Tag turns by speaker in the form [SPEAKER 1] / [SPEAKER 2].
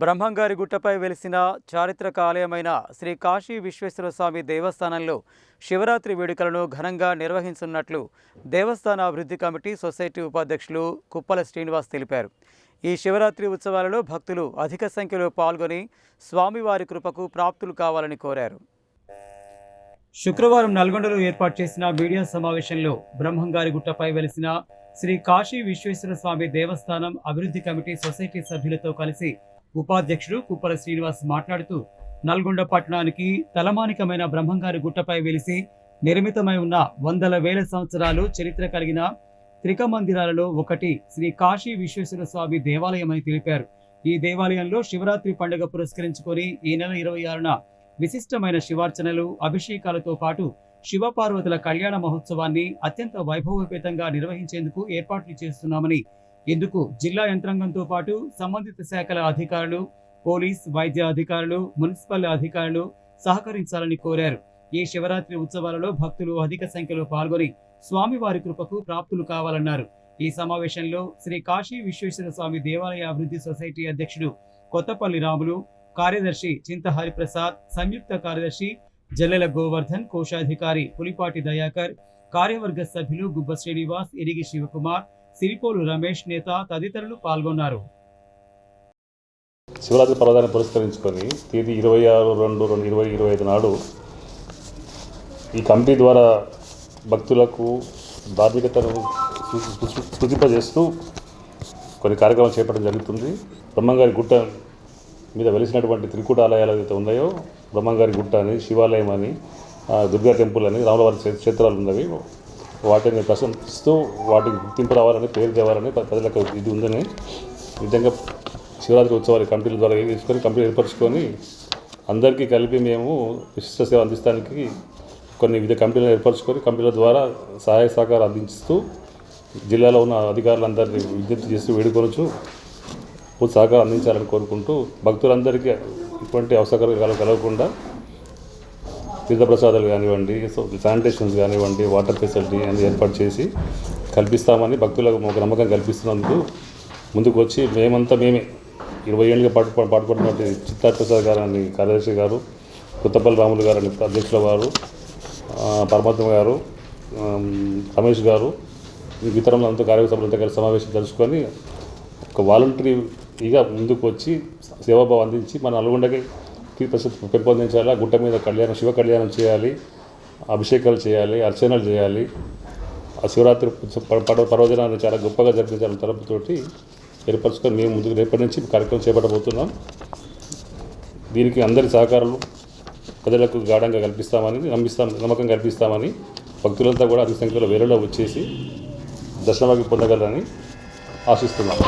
[SPEAKER 1] బ్రహ్మంగారి గుట్టపై వెలిసిన చారిత్రక ఆలయమైన శ్రీ కాశీ విశ్వేశ్వర స్వామి దేవస్థానంలో శివరాత్రి వేడుకలను ఘనంగా నిర్వహించనున్నట్లు దేవస్థాన అభివృద్ధి కమిటీ సొసైటీ ఉపాధ్యక్షులు కుప్పల శ్రీనివాస్ తెలిపారు. ఈ శివరాత్రి ఉత్సవాలలో భక్తులు అధిక సంఖ్యలో పాల్గొని స్వామివారి కృపకు ప్రాప్తులు కావాలని కోరారు. శుక్రవారం నల్గొండలో ఏర్పాటు చేసిన మీడియా సమావేశంలో బ్రహ్మంగారి గుట్టపై వెలిసిన శ్రీ కాశీ విశ్వేశ్వర స్వామి దేవస్థానం అభివృద్ధి కమిటీ సొసైటీ సభ్యులతో కలిసి ఉపాధ్యక్షుడు కుప్పల శ్రీనివాస్ మాట్లాడుతూ నల్గొండ పట్టణానికి తలమానికమైన బ్రహ్మంగారి గుట్టపై వెలిసి నిర్మితమై ఉన్న వందల వేల సంవత్సరాలు చరిత్ర కలిగిన త్రిక మందిరాలలో ఒకటి శ్రీ కాశీ విశ్వేశ్వర స్వామి దేవాలయం అని తెలిపారు. ఈ దేవాలయంలో శివరాత్రి పండుగ పురస్కరించుకొని ఈ నెల ఇరవై ఆరున విశిష్టమైన శివార్చనలు అభిషేకాలతో పాటు శివపార్వతుల కళ్యాణ మహోత్సవాన్ని అత్యంత వైభవోపేతంగా నిర్వహించేందుకు ఏర్పాట్లు చేస్తున్నామని ఇందుకు జిల్లా యంత్రాంగంతో పాటు సంబంధిత శాఖల అధికారులు పోలీస్ వైద్య అధికారులు మున్సిపల్ అధికారులు సహకరించాలని కోరారు. ఈ శివరాత్రి ఉత్సవాలలో భక్తులు అధిక సంఖ్యలో పాల్గొని స్వామివారి కృపకు ప్రాప్తులు కావాలన్నారు. ఈ సమావేశంలో శ్రీ కాశీ విశ్వేశ్వర స్వామి దేవాలయ అభివృద్ధి సొసైటీ అధ్యక్షుడు కొత్తపల్లి రాములు కార్యదర్శి చింత హరిప్రసాద్ సంయుక్త కార్యదర్శి జల్లెల గోవర్ధన్ కోశాధికారి పులిపాటి దయాకర్ కార్యవర్గ సభ్యులు గుబ్బ శ్రీనివాస్ ఎరిగి శివకుమార్ సిరిపోలు రమేష్ నేత తదితరులు పాల్గొన్నారు.
[SPEAKER 2] శివరాత్రి పర్వదాన్ని పురస్కరించుకొని తేదీ ఇరవై ఆరు రెండు రెండు ఇరవై ఇరవై ఐదు నాడు ఈ కమిటీ ద్వారా భక్తులకు ధార్మికతను స్ఫూ- కొన్ని కార్యక్రమాలు చేపట్టడం జరుగుతుంది. బ్రహ్మంగారి గుట్ట మీద వెలిసినటువంటి త్రికూట ఆలయాలు ఉన్నాయో బ్రహ్మంగారి గుట్ట అని శివాలయం అని దుర్గా టెంపుల్ అని రాములవారి క్షేత్రాలు ఉన్నవి. వాటిని ప్రశంసిస్తూ వాటికి గుర్తింపు రావాలని పేరు తేవాలని ప్రజలకు ఇది ఉందని విధంగా శివరాత్రి ఉత్సవాలు కమిటీల ద్వారా తీసుకొని కమిటీ ఏర్పరచుకొని అందరికీ కలిపి మేము విశిష్ట సేవ అందించడానికి కొన్ని వివిధ కమిటీలను ఏర్పరచుకొని కమిటీల ద్వారా సహాయ సహకారం అందిస్తూ జిల్లాలో ఉన్న అధికారులందరినీ విజ్ఞప్తి చేస్తూ వేడుకొనొచ్చు. పూర్తి సహకారం అందించాలని కోరుకుంటూ భక్తులందరికీ ఇటువంటి అవసరాలు కలగకుండా తీర్థప్రసాదాలు కానివ్వండి సో శానిటేషన్స్ కానివ్వండి వాటర్ ఫెసిలిటీ అనేది ఏర్పాటు చేసి కల్పిస్తామని భక్తులకు ఒక నమ్మకం కల్పిస్తున్నందుకు ముందుకు వచ్చి మేమంతా మేమే ఇరవై ఏళ్ళుగా పాటు పాటుపడినటువంటి చిత్తార్ ప్రసాద్ గారు అని కార్యదర్శి గారు కొత్తపల్లి రాములు గారు అని అధ్యక్షుల వారు పరమాత్మ గారు రమేష్ గారు ఇతరులంతా కార్యసభ్యులంతా కలిసి సమావేశం తెలుసుకొని ఒక వాలంటరీగా ముందుకు వచ్చి సేవాభావం అందించి మన నల్గొండకి ప్రసిద్ధి పెంపొందించాలి? గుట్ట మీద కళ్యాణం శివ కళ్యాణం చేయాలి అభిషేకాలు చేయాలి అర్చనలు చేయాలి. ఆ శివరాత్రి ప- పర్వదినాన్ని చాలా గొప్పగా జరిపించాలని తరపుతోటి ఏర్పరచుకొని మేము ముందుకు రేపటి నుంచి కార్యక్రమం చేపట్టబోతున్నాం. దీనికి అందరి సహకారాలు ప్రజలకు గాఢంగా కల్పిస్తామని నమ్మిస్తాం నమ్మకం కల్పిస్తామని భక్తులంతా కూడా అధిక సంఖ్యలో వేలలో వచ్చేసి దర్శనభాగ్యం పొందగలరని ఆశిస్తున్నాం.